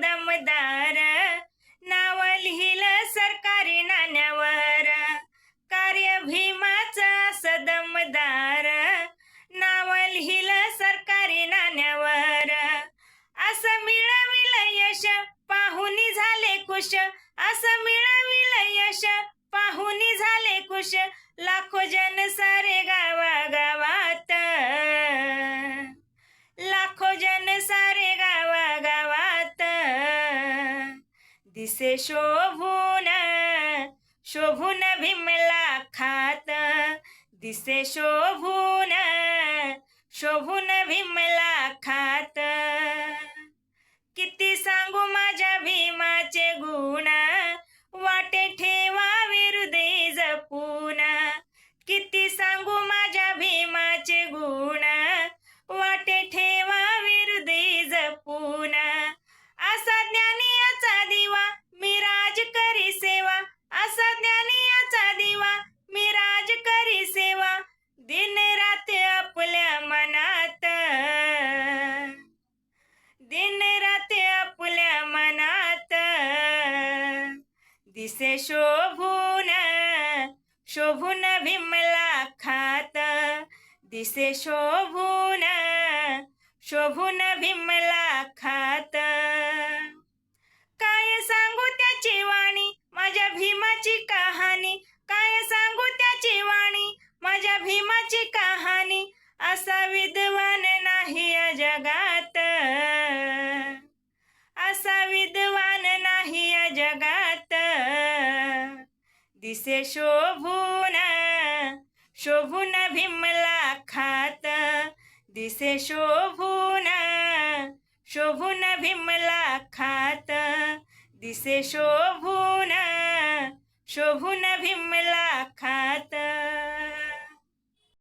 दमदार. नाव लिहिलं सरकारी नाण्यावर. कार्य भीमाचं असं दमदार नाव लिहिलं सरकारी नाण्यावर. असं मिळविलं यश पाहुनी झाले कुश असं मिळविलं यश पाहुनी झाले कुश लाखो दिसे शोभून शोभून भीमला खात. दिसे शोभून शोभून भीमला खात. किती सांगू माझ्या भीमाचे गुण दिसे शोभून शोभून भीमला खात. दिसे शोभून शोभून भीम दिसे शोभून शोभून भीमला खात. दिसे शोभून शोभून भीमला खात. दिसे शोभून शोभून भीमला